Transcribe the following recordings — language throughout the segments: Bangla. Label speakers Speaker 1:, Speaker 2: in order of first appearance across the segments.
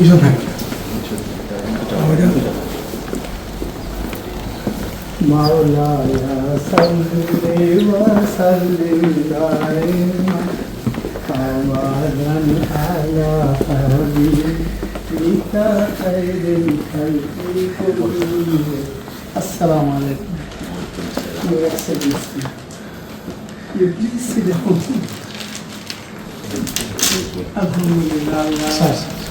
Speaker 1: Güzel.
Speaker 2: Mevla'ya salli ve sellim daima Kamadan ala habibika hayril kalbi kulli Esselamu Aleyküm. Yok sevgilisi. İblis ile Elhamdülillah ya.
Speaker 1: Sağ olun.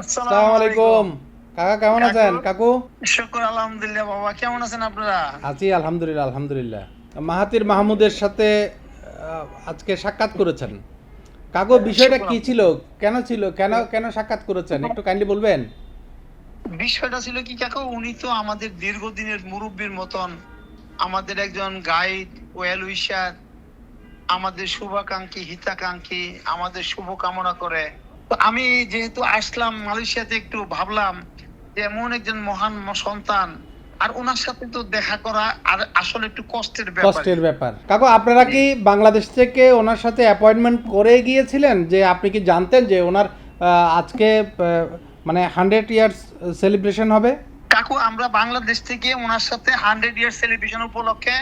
Speaker 3: আসসালামু আলাইকুম কাকা কেমন আছেন? কাকু?
Speaker 4: শুকর আলহামদুলিল্লাহ বাবা। কেমন আছেন আপনারা?
Speaker 3: আছি আলহামদুলিল্লাহ আলহামদুলিল্লাহ। মাহাতির মাহমুদের সাথে আজকে সাক্ষাৎ করেছেন। কাকু বিষয়টা কি ছিল? কেন ছিল? কেন কেন সাক্ষাৎ করেছেন? একটু কাইন্ডলি বলবেন?
Speaker 4: বিষয়টা ছিল কি কাকু, উনি তো আমাদের দীর্ঘদিনের মুরব্বীর মতন আমাদের একজন গাইড ওয়েল উইশার আমাদের শুভাকাঙ্ক্ষী, হিতাকাঙ্ক্ষী, আমাদের শুভ কামনা করে। তো আমি যেহেতু আসলাম মালয়েশিয়াতে একটু ভাবলাম যে এমন একজন মহান সন্তান, আর ওনার সাথে তো দেখা করা আর আসলে একটু কষ্টের ব্যাপার।
Speaker 3: কষ্টের ব্যাপার। কাকু, আপনারা কি বাংলাদেশ থেকে ওনার সাথে অ্যাপয়েন্টমেন্ট করে গিয়েছিলেন? যে আপনি কি জানতেন যে ওনার আজকে মানে হান্ড্রেড ইয়ার্স সেলিব্রেশন হবে।
Speaker 4: কাকু আমরা বাংলাদেশ থেকে ওনার সাথে হান্ড্রেড ইয়ার সেলিব্রেশন উপলক্ষে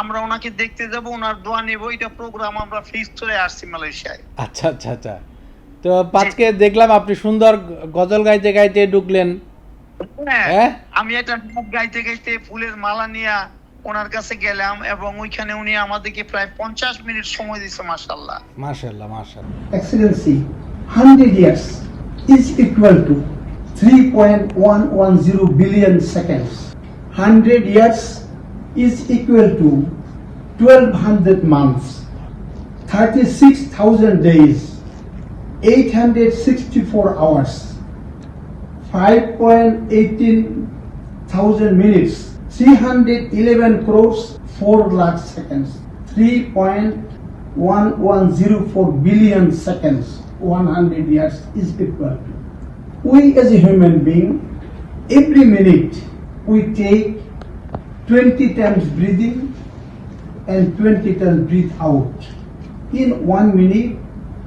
Speaker 4: আমরা ওনাকে দেখতে যাব ওনার দোয়া নেব। এটা প্রোগ্রাম আমরা ফিক্স করে আসছি মালয়েশিয়ায়।
Speaker 3: আচ্ছা আচ্ছা আচ্ছা। তো আজকে দেখলাম আপনি সুন্দর গজল গাইতে গাইতে ঢুকলেন। হ্যাঁ?
Speaker 4: হ্যাঁ? আমি এটা নাচ গাইতে গাইতে ফুলের মালা নিয়ে ওনার কাছে গেলাম এবং ওইখানে উনি আমাদেরকে প্রায় পঞ্চাশ মিনিট সময় দিচ্ছে মাসাল্লাহ
Speaker 3: মাশাল্লাহ মাশাল্লাহ
Speaker 2: Excellency, 100 years is equal to 3.110 billion seconds. 100 years is equal to 1200 months, 36,000 days, 864 hours, 5.18 thousand minutes, 311 crores, 4 lakh seconds, 3.1104 billion seconds, 100 years is equal. We as a human being, every minute we take 20 times breathing and 20 times breathe out. In one minute,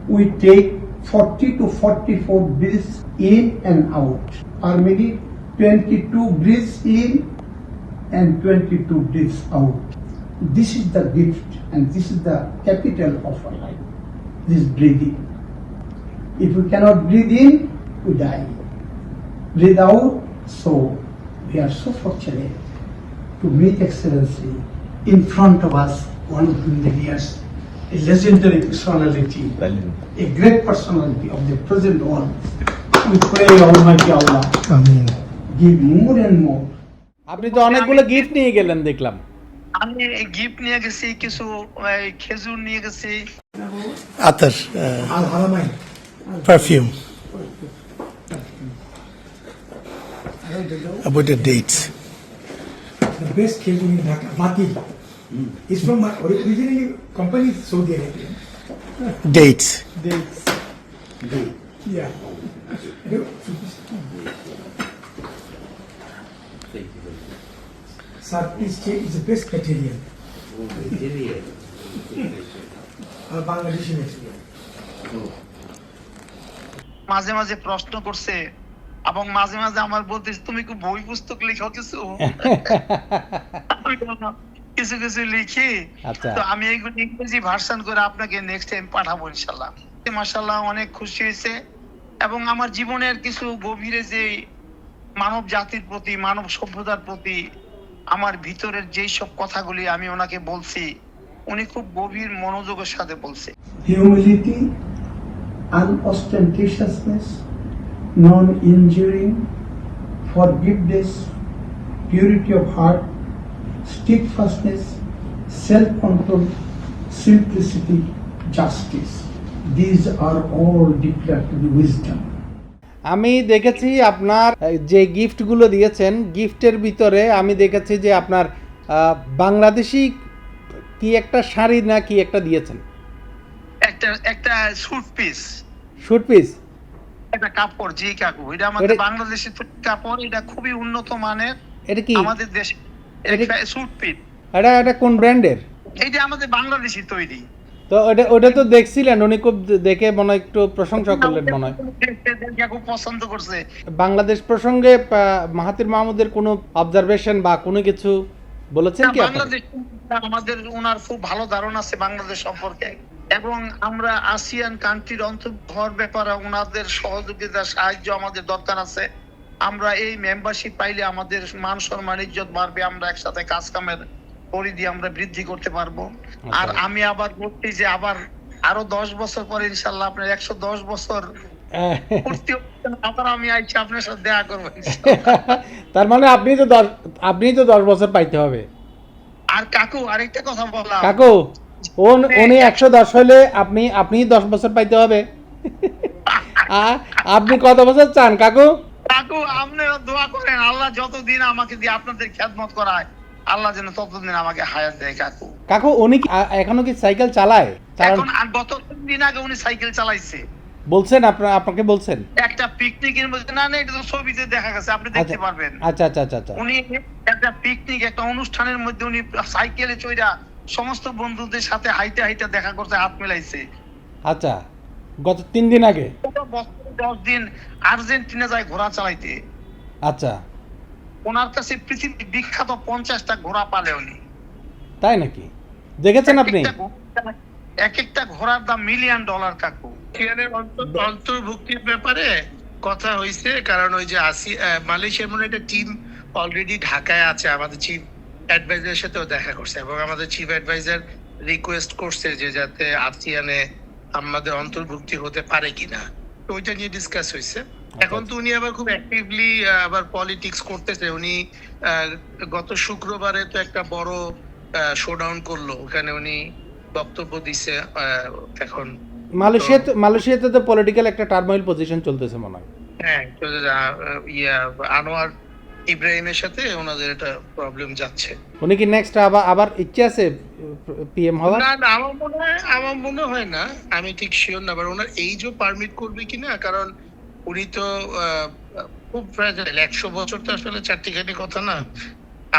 Speaker 2: we take 40 to 44 breaths in and out. Per minute, 22 breaths in and 22 breaths out. This is the gift and this is the capital of our life. This breathing. If we cannot breathe in, we die. Breathe out, so we are so fortunate to meet Excellency in front of us, one hundred years, a legendary personality, a great personality of the present world. We pray Almighty Allah
Speaker 1: Amin
Speaker 2: give more and more
Speaker 3: আপনি তো অনেকগুলো গিফট নিয়ে গেলেন দেখলাম
Speaker 4: আমি গিফট নিয়ে গেছি কিছু এই, খেজুর নিয়ে গেছি
Speaker 1: আতর
Speaker 2: Al Haramain.
Speaker 1: perfume. About the date.
Speaker 5: The best cake in Dhaka, Bati, is from my originally company Saudi Arabia.
Speaker 1: Date.
Speaker 5: Dates. Date. Yeah. Sarpis cake is the best material. Oh, material. Bangladeshi material. Oh.
Speaker 4: মাঝে মাঝে প্রশ্ন করছে এবং মাঝে মাঝে আমার বলতে তুমি কি বই পুস্তক লেখো কিছু? কিছু কিছু লিখি।
Speaker 3: আচ্ছা।
Speaker 4: তো আমি এইগুলো ইংরেজি ভার্সন করে আপনাকে নেক্সট টাইম পাঠাবো ইনশাল্লাহ। মাশাল্লাহ অনেক খুশি হয়েছে এবং আমার জীবনের কিছু গভীরে যে মানব জাতির প্রতি মানব সভ্যতার প্রতি আমার ভিতরের যেই সব কথাগুলি আমি ওনাকে বলছি উনি খুব গভীর মনোযোগের সাথে বলছে।
Speaker 2: Humility, unostentatiousness, non-injuring, forgiveness, purity of heart, steadfastness, self-control, simplicity, justice. These are all declared to be wisdom.
Speaker 3: আমি দেখেছি আপনার যে গিফটগুলো দিয়েছেন গিফটের ভিতরে আমি দেখেছি যে আপনার বাংলাদেশি কি একটা শাড়ি না কি একটা দিয়েছেন
Speaker 4: একটা একটা স্যুট পিস
Speaker 3: শুট পিস
Speaker 4: একটা কাপড় জি কাকু। এটা আমাদের বাংলাদেশের কাপড় এটা খুবই উন্নত মানের
Speaker 3: এটা কি?
Speaker 4: আমাদের দেশে
Speaker 3: এটা-
Speaker 4: স্যুট পিট
Speaker 3: এটা এটা কোন ব্র্যান্ডের?
Speaker 4: এইটা আমাদের বাংলাদেশি তৈরি।
Speaker 3: তো ওটা ওটা তো দেখছিলেন উনি খুব দেখে মনে একটু প্রশংসা করলেন মনে হয়।
Speaker 4: পছন্দ করছে।
Speaker 3: বাংলাদেশ প্রসঙ্গে মাহাতির মাহমুদের কোনো অবজারভেশন বা কোনো কিছু বলেছেন কি
Speaker 4: বাংলাদেশ আমাদের ওনার খুব ভালো ধারণা আছে বাংলাদেশ সম্পর্কে। এবং আমরা আসিয়ান কান্ট্রির অন্তর্ভুক্ত হওয়ার ব্যাপারে ওনাদের সহযোগিতা সাহায্য আমাদের দরকার আছে। আমরা এই মেম্বারশিপ পাইলে আমাদের মান সম্মান ইজ্জত বাড়বে আমরা একসাথে কাজ কামের পরিধি আমরা বৃদ্ধি করতে পারব। আর
Speaker 3: আচ্ছা।
Speaker 4: আমি আবার বলছি যে আবার আরও দশ বছর পরে ইনশাল্লাহ আপনার একশো দশ বছর আমি আপনার সাথে দেখা করব
Speaker 3: তার মানে আপনি তো আপনি তো দশ বছর পাইতে হবে।
Speaker 4: আর কাকু আরেকটা কথা বললাম।
Speaker 3: কাকু উন- উনি একশো দশ হলে আপনি আপনি দশ বছর পাইতে হবে। আপনি কত বছর চান কাকু?
Speaker 4: কাকু আপনারা দোয়া করেন আল্লাহ যতদিন আমাকে দিয়ে আপনাদের খেদমত করায় আল্লাহ যেন ততদিন আমাকে হায়াত দেয় কাকু।
Speaker 3: কাকু উনি এখনও কি সাইকেল চালায়?
Speaker 4: এখন আর গত দিন আগে উনি সাইকেল চালাইছে।
Speaker 3: বলছেন আপনার আপনাকে বলছেন?
Speaker 4: একটা পিকনিকের মধ্যে না না এটা তো ছবিতে দেখা গেছে আপনি দেখতে
Speaker 3: আচ্ছা।
Speaker 4: পারবেন।
Speaker 3: আচ্ছা আচ্ছা আচ্ছা আচ্ছা।
Speaker 4: উনি একটা পিকনিক একটা অনুষ্ঠানের মধ্যে উনি সাইকেলে চইরা সমস্ত বন্ধুদের সাথে হাইটে হাইটে দেখা করতে হাত মেলাইছে।
Speaker 3: আচ্ছা গত তিন দিন আগে?
Speaker 4: দশ দিন আর্জেন্টিনা যায় ঘোড়া চালাইতে।
Speaker 3: আচ্ছা।
Speaker 4: ওনার কাছে পৃথিবীর বিখ্যাত পঞ্চাশটা ঘোড়া পালে উনি
Speaker 3: তাই নাকি? দেখেছেন আপনি?
Speaker 4: এক একটা ঘোড়া- এক একটা ঘোড়ার দাম মিলিয়ন ডলার কাকু।
Speaker 6: অন্তর্ভুক্তির ব্যাপারে কথা হয়েছে কারণ ওই যে আসি আহ, মালয়েশিয়ার মনে হয় একটা টিম অলরেডি ঢাকায় আছে আমাদের চিফ অ্যাডভাইজারের সাথেও দেখা করছে এবং আমাদের চিফ অ্যাডভাইজার রিকোয়েস্ট করছে যে যাতে আসিয়ানে আমাদের অন্তর্ভুক্তি হতে পারে কিনা। তো ওইটা নিয়ে ডিসকাস হয়েছে। এখন তো উনি আবার খুব অ্যাক্টিভলি আবার পলিটিক্স করতেছে। উনি গত শুক্রবারে তো একটা বড় শোডাউন করল। ওখানে উনি বক্তব্য দিছে এখন
Speaker 3: মালয়েশিয়াতে মালয়েশিয়াতে তো পলিটিক্যাল একটা টার্মাইল পজিশন চলতেছে মনে হয়।
Speaker 6: হ্যাঁ ইয়া আনোয়ার ইব্রাহিমের সাথে ওনাদের একটা প্রবলেম যাচ্ছে।
Speaker 3: উনি কি নেক্সট আবার আবার ইচ্ছে আছে পিএম হওয়ার?
Speaker 6: না না আমার মনে হয় আমার মনে হয় না আমি ঠিক শিওর না বাট ওনার এইজও পারমিট করবে কিনা কারণ উনি তো খুব ফ্র্যাজাইল একশো বছর তো আসলে চারটিখানি কথা না।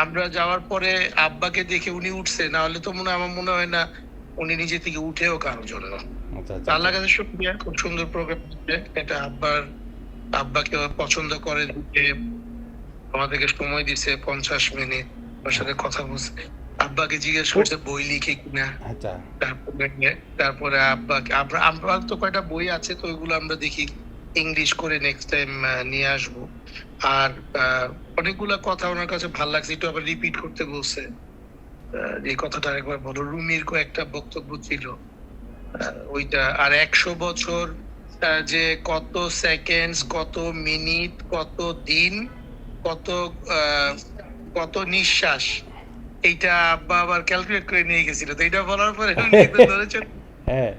Speaker 6: আমরা যাওয়ার পরে আব্বাকে দেখে উনি উঠছে না হলে তো মনে হয় আমার মনে হয় না উনি নিজে থেকে উঠেও কারোর জন্য।
Speaker 3: আচ্ছা আচ্ছা।
Speaker 6: আল্লাহ কাছে শুক্রিয়া খুব সুন্দর প্রোগ্রাম এটা আব্বার আব্বাকে পছন্দ করে আমাদেরকে সময় দিছে পঞ্চাশ মিনিট ওর সাথে কথা বলছে। আব্বাকে জিজ্ঞেস করছে বই লিখে কিনা?
Speaker 3: আচ্ছা।
Speaker 6: তারপরে তারপরে আব্বাকে আমরা আব্বার তো কয়টা বই আছে তো ওইগুলো আমরা দেখি। ইংলিশ করে নেক্সট টাইম নিয়ে আসব। আর অনেকগুলা কথা ওনার কাছে ভালো লাগছে একটু আবার রিপিট করতে বলছে। এই কথাটা আরেকবার বলো। রুমির কয়েকটা বক্তব্য ছিল। ওইটা আর একশো বছর যে কত সেকেন্ডস কত মিনিট কত দিন কত আহ, কত নিঃশ্বাস। এইটা আব্বা আবার ক্যালকুলেট করে নিয়ে গেছিল তো এটা বলার পরে
Speaker 3: হ্যাঁ।